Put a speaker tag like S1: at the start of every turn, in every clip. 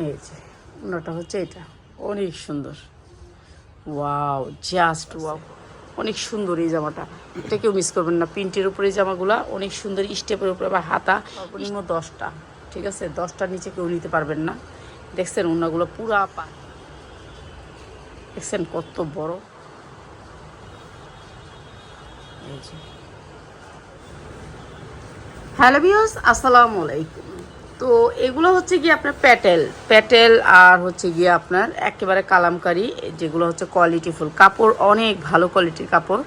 S1: এই যে ওনাটা হচ্ছে এটা। অনেক সুন্দর। Wow, just wow. অনেক সুন্দর এই জামাটা। এটা কেউ মিস করবেন না। প্রিন্টের উপরে জামাগুলা অনেক সুন্দর, স্টেপের উপরে আবার হাতা। সর্বনিম্ন দশটা, ঠিক আছে? দশটার নিচে কেউ নিতে পারবেন না। দেখছেন ওনাগুলো পুরা পা। দেখছেন কত বড়। হ্যালো বিয়স আসসালামু আলাইকুম। তো এগুলো হচ্ছে গিয়ে আপনার প্যাটেল। প্যাটেল আর হচ্ছে গিয়ে আপনার একেবারে কালামকারি, যেগুলো হচ্ছে কোয়ালিটিফুল কাপড় অনেক ভালো কোয়ালিটির কাপড়।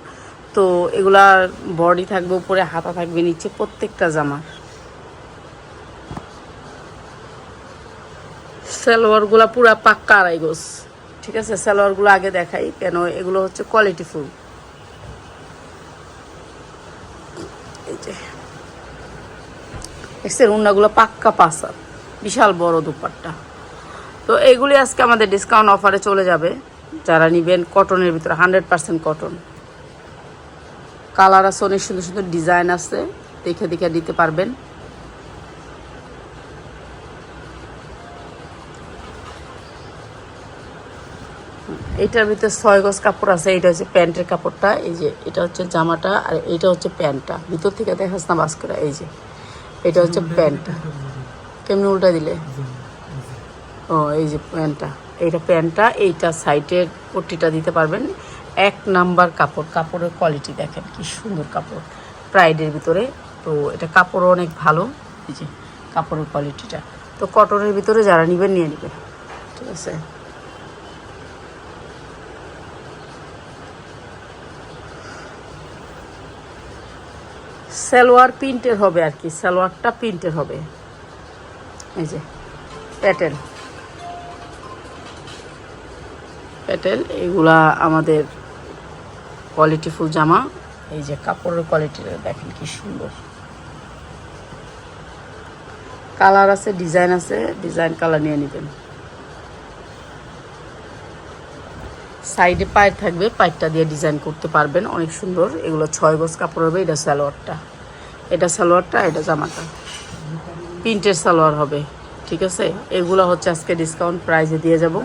S1: তো এগুলার বডি থাকবে উপরে, হাতা থাকবে নিচে, প্রত্যেকটা জামা। সালোয়ারগুলো পুরা পাক্কা আড়াই গোস ঠিক আছে? সালোয়ারগুলো আগে দেখাই কেন এগুলো হচ্ছে কোয়ালিটিফুল এই যে। দেখছেন উন্নাগুলো পাক্কা পাসার বিশাল বড় দুপাট্টা। তো এইগুলি আজকে আমাদের ডিসকাউন্ট অফারে চলে যাবে। যারা নিবেন কটনের ভিতরে হান্ড্রেড পার্সেন্ট কটন কালার আছে, অনেক সুন্দর সুন্দর ডিজাইন আছে, দেখে দেখে দিতে পারবেন। এটার ভিতরে ছয় গজ কাপড় আছে, এটা হচ্ছে প্যান্টের কাপড়টা, এই যে এটা হচ্ছে জামাটা, আর এটা হচ্ছে প্যান্টটা। ভিতর থেকে দেখাস না বাস করে এই যে। এটা হচ্ছে প্যান্টটা কেমনি উল্টা দিলে? ও, এই যে প্যান্টটা। এইটা প্যান্টটা, এইটা সাইডের পট্টিটা দিতে পারবেন। এক নাম্বার কাপড়, কাপড়ের কোয়ালিটি দেখেন কি সুন্দর কাপড়। প্রাইডের ভিতরে। তো এটা কাপড়ও অনেক ভালো। এই যে কাপড়ের কোয়ালিটিটা তো কটনের ভিতরে যারা নেবেন, নিয়ে নেবেন। ঠিক আছে? সালোয়ার প্রিন্টের হবে আর কি, সালোয়ারটা প্রিন্টের হবে। এই যে, প্যাটেল। প্যাটেল, এগুলা আমাদের কোয়ালিটিফুল জামা। এই যে কাপড়ের কোয়ালিটিটা দেখেন কি সুন্দর। কালার আছে, ডিজাইন আছে, ডিজাইন কালার নিয়ে নেবেন। সাইডে পায়ের থাকবে, পায়েরটা দিয়ে ডিজাইন করতে পারবেন, অনেক সুন্দর। এগুলো ছয় গজ কাপড় হবে, এটা সালোয়ারটা। এটা সালোয়ারটা, এটা জামাটা। প্রিন্টের সালোয়ার হবে, ঠিক আছে? এগুলো হচ্ছে আজকে ডিসকাউন্ট প্রাইজে দিয়ে যাব।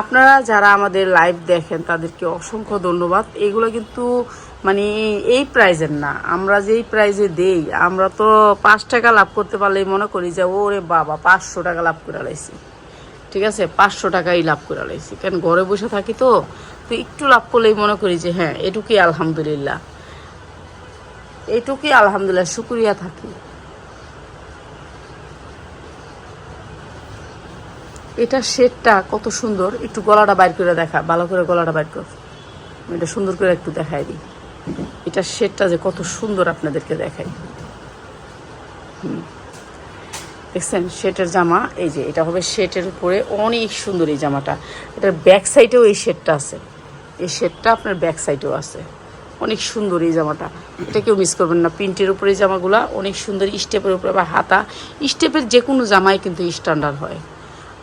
S1: আপনারা যারা আমাদের লাইভ দেখেন, তাদেরকে অসংখ্য ধন্যবাদ। এগুলো কিন্তু মানে এই প্রাইজের না। আমরা যেই প্রাইজে দেই, আমরা তো পাঁচ টাকা লাভ করতে পারলেই মনে করি যে, ওরে বাবা, পাঁচশো টাকা লাভ করে লাইছি। ঠিক আছে? পাঁচশো টাকাই লাভ করে লাইছি। কারণ ঘরে বসে থাকি তো তো একটু লাভ করলেই মনে করি যে হ্যাঁ এটুকুই আলহামদুলিল্লাহ। এটুকুই আলহামদুলিল্লাহ, শুক্রিয়া থাকি। এটা শেডটা কত সুন্দর, একটু গলাটা বাইর করে দেখা, ভালো করে গলাটা বাইর কর। এটা সুন্দর করে একটু দেখাই দিই। এটা শেডটা যে কত সুন্দর আপনাদেরকে দেখাই। হুম। দেখছেন শেটের জামা, এই যে এটা হবে শেটের উপরে অনেক সুন্দর এই জামাটা। এটার ব্যাক সাইডেও এই শেডটা আছে। এই শেডটা আপনার ব্যাক সাইডেও আছে। অনেক সুন্দর এই জামাটা। এটা কেউ মিস করবেন না। প্রিন্টের উপরে জামাগুলা অনেক সুন্দর, স্টেপের উপরে বা হাতা। স্টেপের যে কোনো জামাই কিন্তু স্ট্যান্ডার্ড হয়।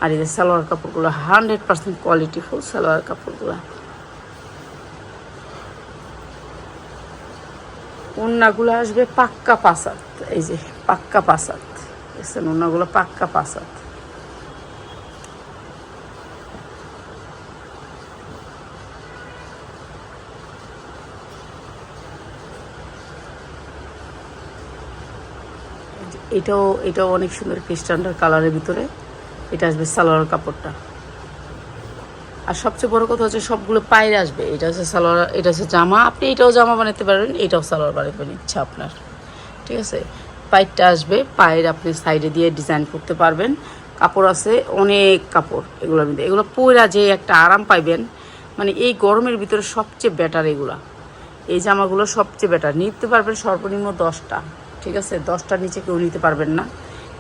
S1: আর এদের সালোয়ার কাপড়গুলো hundred percent quality full salwar কাপড়গুলো। ওন্নাগুলো আসবে পাক্কা পাসাত। এই যে পাক্কা পাসাত। দেখছেন পাক্কা পাসাত। এটাও এটাও অনেক সুন্দর খ্রিস্টানটার কালারের ভিতরে। এটা আসবে সালোয়ার কাপড়টা। আর সবচেয়ে বড় কথা হচ্ছে সবগুলো পায়ের আসবে। এটা হচ্ছে সালোয়ার, এটা হচ্ছে জামা। আপনি এটাও জামা বানাতে পারবেন এটাও সালোয়ার বানাতে ইচ্ছা আপনার। ঠিক আছে? পাইপটা আসবে, পায়ের আপনি সাইডে দিয়ে ডিজাইন করতে পারবেন। কাপড় আছে, অনেক কাপড় এগুলোর মধ্যে। এগুলো পয়রা যে একটা আরাম পাইবেন মানে এই গরমের ভিতরে সবচেয়ে বেটার এগুলা। এই জামাগুলো সবচেয়ে বেটার নিতে পারবেন সর্বনিম্ন দশটা। ঠিক আছে, দশটার নিচে কেউ নিতে পারবেন না।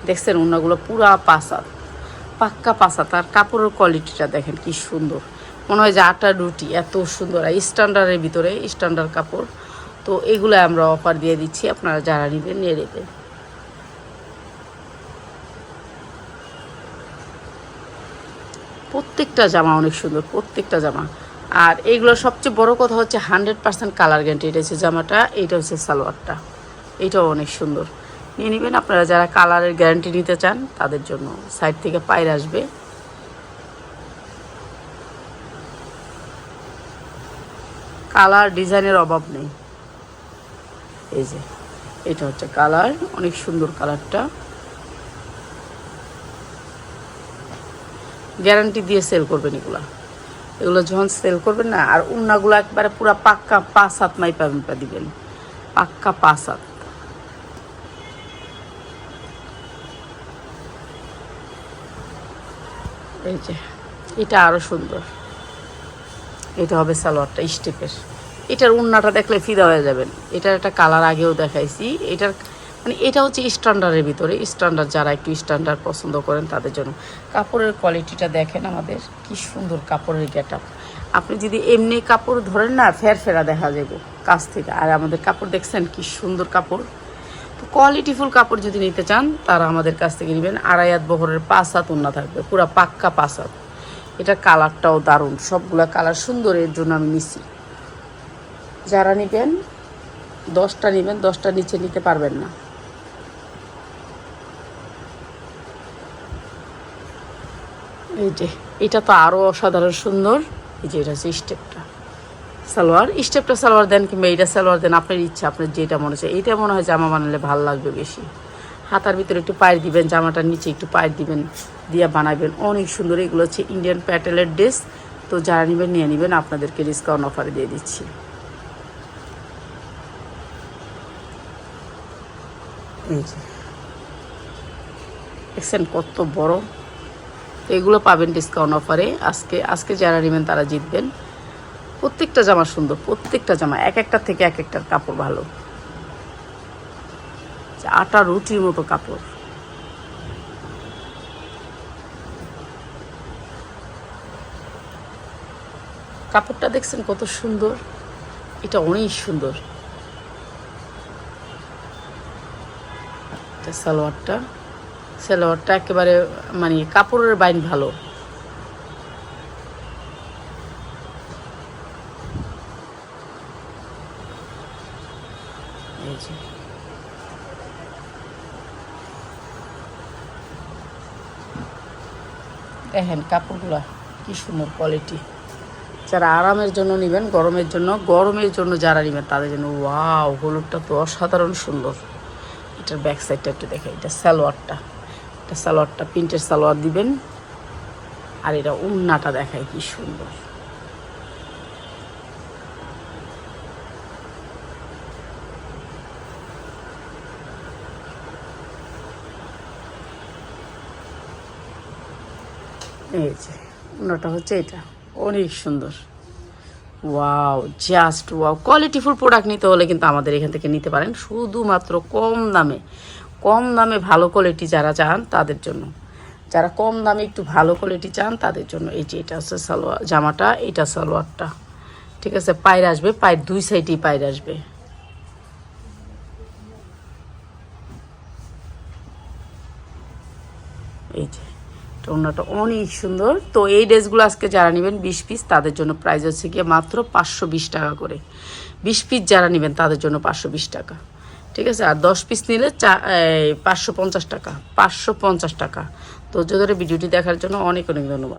S1: দেখছেন ওনাগুলো পুরা পাসাদ পাক্কা পাসা তার কাপড়ের কোয়ালিটিটা দেখেন কি সুন্দর। মনে হয় যে আটা রুটি, এত সুন্দর। আর স্ট্যান্ডার্ডের ভিতরে স্ট্যান্ডার্ড কাপড়। তো এগুলো আমরা অফার দিয়ে দিচ্ছি, আপনারা যারা নেবেন, নিয়ে নেবেন। প্রত্যেকটা জামা অনেক সুন্দর, প্রত্যেকটা জামা। আর এইগুলোর সবচেয়ে বড় কথা হচ্ছে হান্ড্রেড পার্সেন্ট কালার গ্যারান্টি এটা হচ্ছে জামাটা এইটা হচ্ছে সালোয়ারটা। এটাও অনেক সুন্দর। নিয়ে নেবেন আপনারা যারা কালারের গ্যারান্টি নিতে চান, তাদের জন্য সাইড থেকে পায়ের আসবে। কালার ডিজাইনের অভাব নেই। এই যে, এটা হচ্ছে কালার, অনেক সুন্দর কালারটা। গ্যারান্টি দিয়ে সেল করবেন এগুলো। এগুলো যখন সেল করবেন না, আর উন্নাগুলো একবারে পুরা পাক্কা পাঁচ হাত মাইপা মাইপা দিবেন। পাক্কা পাঁচ হাত। এই যে, এটা আরও সুন্দর। এটা হবে সালোয়ারটা স্টেপের এটার উন্নাটা দেখলে ফিদা হয়ে যাবেন। এটার একটা কালার আগেও দেখাইছি। এটার মানে এটা হচ্ছে স্ট্যান্ডার্ডের ভিতরে। স্ট্যান্ডার্ড যারা একটু স্ট্যান্ডার্ড পছন্দ করেন তাদের জন্য। কাপড়ের কোয়ালিটিটা দেখেন আমাদের, কি সুন্দর কাপড়ের গেট আপনি যদি এমনি কাপড় ধরেন না, ফের ফেরা দেখা যাবে কাছ থেকে। আর আমাদের কাপড় দেখছেন কি সুন্দর কাপড়। কোয়ালিটিফুল কাপড় যদি নিতে চান, তারা আমাদের কাছ থেকে নেবেন। আড়াই হাত বহরের পাঁচ হাত উন্না থাকবে, পুরো পাক্কা পাঁচ হাত। এটা কালারটাও দারুণ, সবগুলা কালার সুন্দর, এর জন্য আমি নিছি। যারা নেবেন, দশটা নেবেন, দশটা নিচে নিতে পারবেন না। এই যে, এটা তো আরও অসাধারণ সুন্দর। এই যে, এটা হচ্ছে স্টেপটা। সালোয়ার, স্টেপটা সালোয়ার দেন কিংবা এইটা সালোয়ার দেন, আপনার ইচ্ছা, আপনার যেটা মনে হচ্ছে এইটা মনে হয় জামা বানালে ভালো লাগবে বেশি। হাতার ভিতরে একটু পায়ের দিবেন, জামাটার নিচে একটু পায়ের দিবেন, দিয়ে বানাবেন অনেক সুন্দর, এগুলো হচ্ছে ইন্ডিয়ান প্যাটেলের ড্রেস তো যারা নেবেন, নিয়ে নেবেন, আপনাদেরকে ডিসকাউন্ট অফারে দিয়ে দিচ্ছি। দেখছেন কত বড়? এগুলো পাবেন ডিসকাউন্ট অফারে আজকে আজকে যারা নেবেন, তারা জিতবেন। প্রত্যেকটা জামা সুন্দর, প্রত্যেকটা জামা, এক একটা থেকে এক একটার কাপড় ভালো। আটা রুটির মতো কাপড়। কাপড়টা দেখছেন কত সুন্দর? এটা অনেক সুন্দর। সালোয়ারটা। সালোয়ারটা একেবারে মানে কাপড়ের বাইন ভালো এই যে দেখেন কাপড়গুলো কী সুন্দর কোয়ালিটি যারা আরামের জন্য নেবেন, গরমের জন্য গরমের জন্য যারা নেবেন, তাদের জন্য ওয়াও, হলুদটা তো অসাধারণ সুন্দর। এটার ব্যাক সাইডটা একটু দেখে এটা সালোয়ারটা। এটা সালোয়ারটা, প্রিন্টের সালোয়ার দিবেন। আর এটা উন্নাটা দেখায় কি সুন্দর। এই যে উন্নাটা হচ্ছে এটা। অনেক সুন্দর। Wow just wow qualityful product নিতে হলে কিন্তু আমাদের এখান থেকে নিতে পারেন। শুধুমাত্র কম দামে কম দামে ভালো কোয়ালিটি যারা চান তাদের জন্য। যারা কম দামে একটু ভালো কোয়ালিটি চান তাদের জন্য এই যে, এটা হচ্ছে সালোয়ার জামাটা, এটা সালোয়ারটা। ঠিক আছে, পায়ের আসবে, পায়ের দুই সাইডেই পায়ের আসবে। এই যে। টোনাটা অনেক সুন্দর। তো এই ড্রেসগুলো আজকে যারা নেবেন, বিশ পিস তাদের জন্য প্রাইস হচ্ছে গিয়ে মাত্র পাঁচশো বিশ টাকা করে। বিশ পিস যারা নেবেন, তাদের জন্য পাঁচশো বিশ টাকা। ঠিক আছে? আর দশ পিস নিলে চা পাঁচশো পঞ্চাশ টাকা। পাঁচশো পঞ্চাশ টাকা। তো ধরে ভিডিওটি দেখার জন্য অনেক অনেক ধন্যবাদ।